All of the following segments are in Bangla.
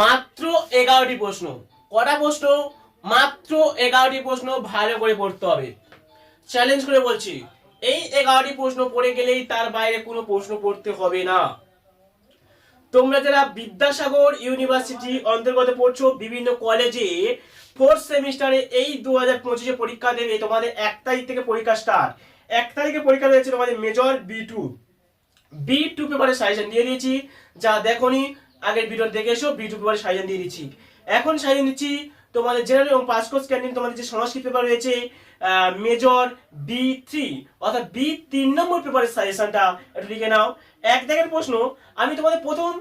মাত্র এগারোটি প্রশ্ন। কটা প্রশ্ন? মাত্র এগারোটি প্রশ্ন ভালো করে পড়তে হবে। চ্যালেঞ্জ করে বলছি, এই এগারোটি প্রশ্ন পড়ে গেলেই তার বাইরে কোনো প্রশ্ন পড়তে হবে না। তোমরা যারা বিদ্যাসাগর ইউনিভার্সিটি অন্তর্গত পড়ছো, বিভিন্ন কলেজে ফোর্থ সেমিস্টারে এই দু হাজার পঁচিশে পরীক্ষা দেবে, তোমাদের এক তারিখ থেকে পরীক্ষা স্টার্ট এক তারিখে পরীক্ষা রয়েছে তোমাদের major B two B two পেপারে সাজেশন দিয়ে দিয়েছি, যা দেখোনি আগের ভিডিও দেখে এসো বি টু পেপারে সাজেশন দিয়ে দিচ্ছি। এখন সাজেশন দিচ্ছি তোমাদের জেনারেল এবং পাস কোর্স ক্যান্টিন তোমাদের যে সংস্কৃত পেপার রয়েছে মেজর বি থ্রি অর্থাৎ বি তিন নম্বর পেপারের সাজেশনটা একটু লিখে নাও। এক দেখের প্রশ্ন, আমি তোমাদের প্রথম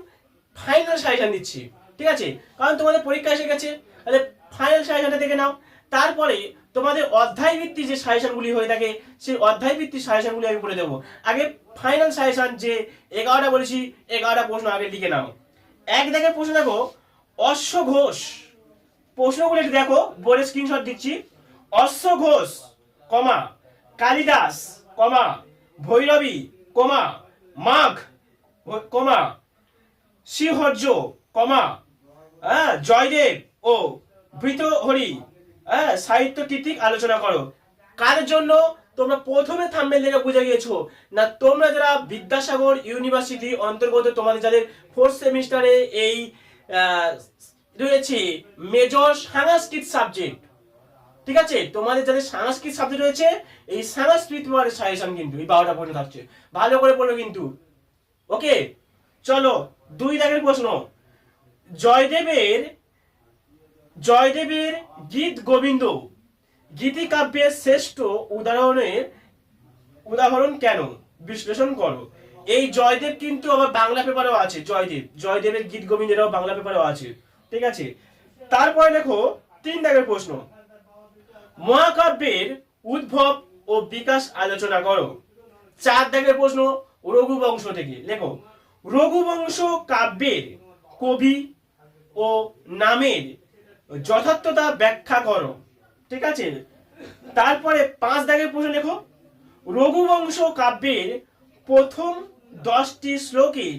ফাইনাল সাজেশন দিচ্ছি, ঠিক আছে? কারণ তোমাদের পরীক্ষা এসে গেছে, তাহলে ফাইনাল সাজেশনটা দেখে নাও। তারপরে তোমাদের অধ্যায় ভিত্তিক যে সাজেশনগুলি হয়ে থাকে, সেই অধ্যায় ভিত্তিক সাজেশনগুলি আমি বলে দেবো। আগে ফাইনাল সাজেশন যে এগারোটা বলেছি, এগারোটা প্রশ্ন আগে লিখে নাও। এক দেখে প্রশ্ন দেখো, অশ্ব ঘোষ। প্রশ্নগুলো একটু দেখো বোর্ডে স্ক্রিনশট দিচ্ছি। অশ্ব ঘোষ, কমা। কালিদাস, কমা। ভৈরবী, কমা। মাঘ, কমা। শ্রীহর্য, কমা। হ্যাঁ জয়দেব ও ভৃতহরি। হ্যাঁ সাহিত্য কীর্তিক আলোচনা করো। কার জন্য? তোমরা প্রথমে থাম্বেল দেখে বুঝে গিয়েছো। না, তোমরা যারা বিদ্যাসাগর ইউনিভার্সিটি অন্তর্গত তোমাদের যাদের ফোর্থ সেমিস্টারে এই রয়েছে মেজর সাংস্কৃত সাবজেক্ট ঠিক আছে? তোমাদের যাদের সাংস্কৃত সাবজেক্ট রয়েছে, এই সাংস্কৃত পেপারের সাজেশন কিন্তু, এই বারোটা পর্যন্ত থাকছে। ভালো করে পড়ো কিন্তু। ওকে? চলো, দুই দাগের প্রশ্ন। জয়দেবের জয়দেবের গীত গোবিন্দ। গীতিকাব্যের শ্রেষ্ঠ উদাহরণের উদাহরণ কেন? বিশ্লেষণ করো। এই জয়দেব কিন্তু আবার বাংলা পেপারেও আছে, জয়দেব। জয়দেবের গীত গোবিন্দেরও বাংলা পেপারেও আছে, ঠিক আছে? তারপরে দেখো, তিন দাগের প্রশ্ন। মহাকাব্যের উদ্ভব ও বিকাশ আলোচনা করো। চার দাগের প্রশ্ন, রঘুবংশ থেকে। লেখো, রঘুবংশ কাব্যের কবি ও নামের যথার্থতা ব্যাখ্যা করো। ঠিক আছে? তারপরে পাঁচ দাগের প্রশ্ন লেখো। রঘুবংশ কাব্যের প্রথম দশটি শ্লোকের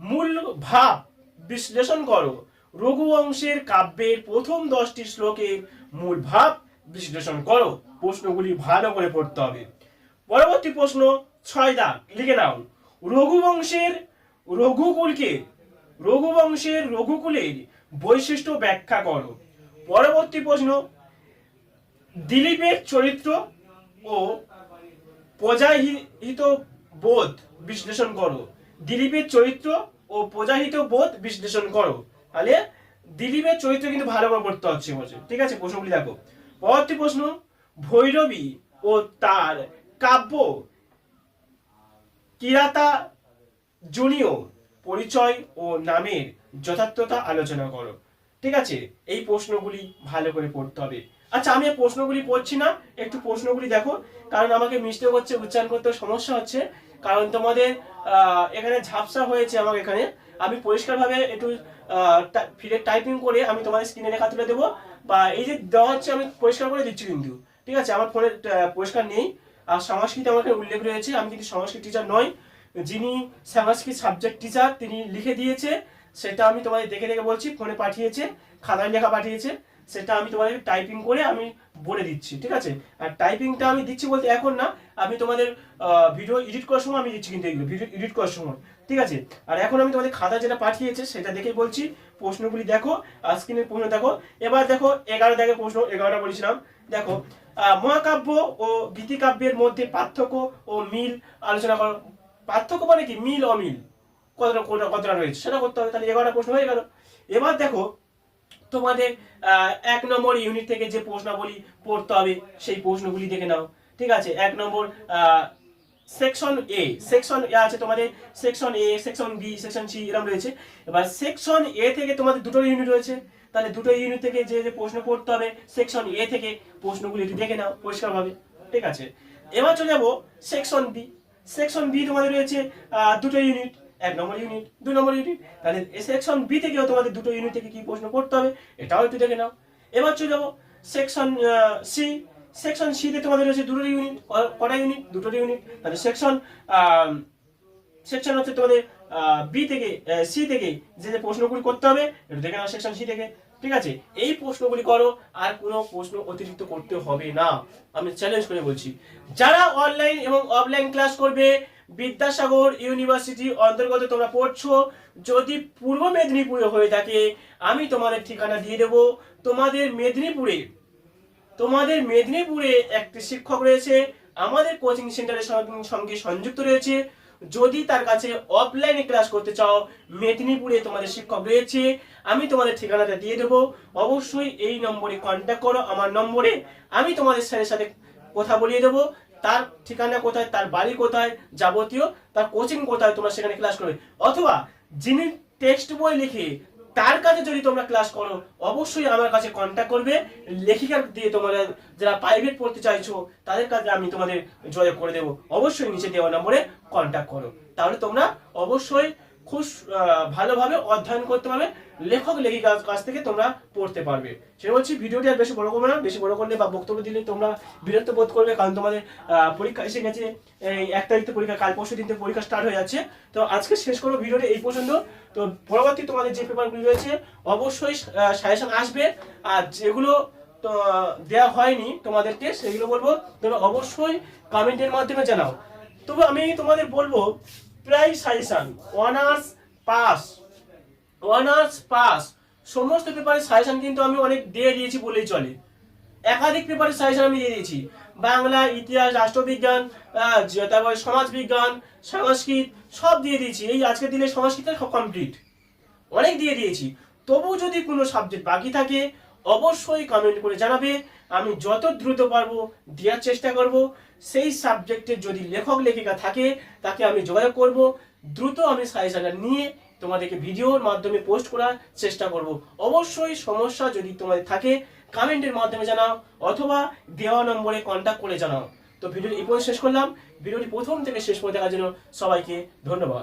মূল ভাব বিশ্লেষণ করো। রঘুবংশের কাব্যের প্রথম দশটি শ্লোকের মূল ভাব বিশ্লেষণ করো। প্রশ্নগুলি ভালো করে পড়তে হবে। পরবর্তী প্রশ্ন, ছয় দাগ, লিখে নাও। রঘুবংশের রঘুকুলকে, রঘুবংশের রঘুকুলের বৈশিষ্ট্য ব্যাখ্যা করো। পরবর্তী প্রশ্ন দিলীপের চরিত্র ও প্রজাহিত বোধ বিশ্লেষণ করো। দিলীপের চরিত্র ও প্রজাহিত বোধ বিশ্লেষণ করো। তাহলে দিলীপের চরিত্র কিন্তু ভালো করে পড়তে হচ্ছে বলছে ঠিক আছে, প্রশ্নগুলি দেখো। পরবর্তী প্রশ্ন, ভৈরবী ও তার কাব্য কিরাতা জুনিয় পরিচয় ও নামের যথার্থতা আলোচনা করো। ঠিক আছে, এই প্রশ্নগুলি ভালো করে পড়তে হবে। আচ্ছা আমি প্রশ্নগুলি পড়ছি না। একটু প্রশ্নগুলি দেখো। কারণ আমাকে মিস্টেক হচ্ছে, উচ্চারণ করতে সমস্যা হচ্ছে। কারণ তোমাদের এখানে ঝাপসা হয়েছে আমার এখানে। আমি পরিষ্কারভাবে একটু ফিরে টাইপিং করে আমি তোমাদের স্ক্রিনে লেখা তুলে দেবো। বা এই যে দেওয়া হচ্ছে, আমি পরিষ্কার করে দিচ্ছি কিন্তু। ঠিক আছে? আমার ফোনে পরিষ্কার নেই। আর সংস্কৃত এখানে উল্লেখ রয়েছে, আমি কিন্তু সংস্কৃত টিচার নই। যিনি সংস্কৃত সাবজেক্ট টিচার তিনি লিখে দিয়েছে। সেটা আমি তোমাদের দেখে দেখে বলছি ফোনে পাঠিয়েছে, খাতায় লেখা পাঠিয়েছে। সেটা আমি তোমাদের টাইপিং করে আমি বলে দিচ্ছি, ঠিক আছে? আর টাইপিংটা আমি দিচ্ছি বলতে এখন না, আমি তোমাদের ভিডিও এডিট করার সময় আমি দিচ্ছি কিন্তু এগুলো ভিডিও এডিট করার সময়, ঠিক আছে? আর এখন আমি তোমাদের খাতা যেটা পাঠিয়েছে সেটা দেখেই বলছি, প্রশ্নগুলি দেখো, আর স্ক্রিনের প্রশ্ন দেখো। এবার দেখো, এগারো দেখে প্রশ্ন, এগারোটা বলেছিলাম। দেখো মহাকাব্য ও গীতিকাব্যের মধ্যে পার্থক্য ও মিল আলোচনা করো, পার্থক্য মানে কি? মিল, অমিল। কতটা কতটা রয়েছে? সেটা করতে হবে, তাহলে এগারোটা প্রশ্ন হয়ে গেল। এবার দেখো তোমাদের এক নম্বর ইউনিট থেকে যে প্রশ্নাবলী পড়তে হবে, সেই প্রশ্নগুলি দেখে নাও। ঠিক আছে? এক নম্বর সেকশন এ সেকশন এ আছে তোমাদের section A section B section C এরকম রয়েছে। এবার সেকশন এ থেকে তোমাদের দুটো ইউনিট রয়েছে। তাহলে দুটো ইউনিট থেকে যে যে প্রশ্ন পড়তে হবে সেকশন এ থেকে প্রশ্নগুলি একটু দেখে নাও পরিষ্কারভাবে। ঠিক আছে? এবার চলে যাব সেকশন বি সেকশন বি তোমাদের রয়েছে দুটো ইউনিট এক নম্বর ইউনিট দুই নম্বর ইউনিট তাহলে সেকশন বি থেকেও তোমাদের দুটো ইউনিট থেকে কি প্রশ্ন করতে হবে, এটাও একটু দেখে নাও। এবার চলে যাব সেকশন সি সেকশন সি তে তোমাদের রয়েছে দুটো ইউনিট কটা ইউনিট দুটো ইউনিট তাহলে সেকশন সেকশন হচ্ছে তোমাদের বি থেকে সি থেকে যে যে প্রশ্নগুলি করতে হবে, একটু দেখে নাও সেকশন সি থেকে। ঠিক আছে? এই প্রশ্নগুলি করো, আর কোনো প্রশ্ন অতিরিক্ত করতে হবে না। আমি চ্যালেঞ্জ করে বলছি। যারা অনলাইন এবং অফলাইন ক্লাস করবে বিদ্যাসাগর ইউনিভার্সিটি অন্তর্গত তোমরা পড়ছো। যদি পূর্ব মেদিনীপুরে হয়ে থাকে, আমি তোমাদের ঠিকানা দিয়ে দেবো। তোমাদের মেদিনীপুরে তোমাদের মেদিনীপুরে একটি শিক্ষক রয়েছে, আমাদের কোচিং সেন্টারের সঙ্গে- সংযুক্ত রয়েছে। যদি তার কাছে অফলাইনে ক্লাস করতে চাও, মেদিনীপুরে তোমাদের শিক্ষক রয়েছে, আমি তোমাদের ঠিকানাটা দিয়ে দেবো। অবশ্যই এই নম্বরে কন্ট্যাক্ট করো, আমার নম্বরে। আমি তোমাদের স্যারের সাথে কথা বলিয়ে দেবো। তার ঠিকানা কোথায়, তার বাড়ি কোথায় যাবতীয়, তার কোচিং কোথায় তোমরা সেখানে ক্লাস করবে। অথবা যিনি টেক্সট বই লিখে তার কাছে যদি তোমরা ক্লাস করো, অবশ্যই আমার কাছে কন্ট্যাক্ট করবে। লেখিকা দিয়ে তোমরা যারা প্রাইভেট পড়তে চাইছো, তাদের কাছে আমি তোমাদের জয় করে দেবো। অবশ্যই নিচে দেওয়া নম্বরে কন্ট্যাক্ট করো। তাহলে তোমরা অবশ্যই খুব ভালোভাবে অধ্যয়ন করতে পারবে, লেখক, লেখিকার কাছ থেকে তোমরা পড়তে পারবে। সে বলছি, ভিডিওটি আর বেশি বড় করবে না, বেশি বড় করলে বা বক্তব্য দিলে তোমরা বিরক্ত বোধ করবে, কারণ তোমাদের পরীক্ষা এসে গেছে, এই এক তারিখ পরীক্ষা, কাল পরশু দিন পরীক্ষা স্টার্ট হয়ে যাচ্ছে। তো আজকে শেষ করব ভিডিওটা এই পর্যন্ত। তো পরবর্তী তোমাদের যে পেপারগুলি রয়েছে, অবশ্যই সাজেশন আসবে। আর যেগুলো, তো দেওয়া হয়নি তোমাদেরকে, সেগুলো বলব। তোমরা অবশ্যই কমেন্টের মাধ্যমে জানাও। তবে আমি তোমাদের বলব প্রায় suggestion. Honours pass honours pass সমস্ত পেপারের সাজেশন কিন্তু আমি অনেক দিয়ে দিয়েছি বলেই চলে। একাধিক পেপারের সাজেশন আমি দিয়ে দিয়েছি। বাংলা, ইতিহাস, রাষ্ট্রবিজ্ঞান তারপরে সমাজবিজ্ঞান, সংস্কৃত, সব দিয়ে দিয়েছি। এই আজকে দিলে সংস্কৃতের সব কমপ্লিট অনেক দিয়ে দিয়েছি। তবু যদি কোনো সাবজেক্ট বাকি থাকে অবশ্যই কমেন্ট করে জানাবে। আমি যত দ্রুত পারব দেওয়ার চেষ্টা করব। সেই সাবজেক্টের যদি লেখক, লেখিকা থাকে, তাকে আমি যোগাযোগ করব। দ্রুত আমি সাজেশনটা নিয়ে তোমাদেরকে ভিডিওর মাধ্যমে পোস্ট করার চেষ্টা করব। অবশ্যই সমস্যা যদি তোমাদের থাকে কমেন্টের মাধ্যমে জানাও অথবা দেওয়া নম্বরে কন্ট্যাক্ট করে জানাও। তো ভিডিওটি এই শেষ করলাম। ভিডিওটি প্রথম থেকে শেষ করে দেখার জন্য সবাইকে ধন্যবাদ।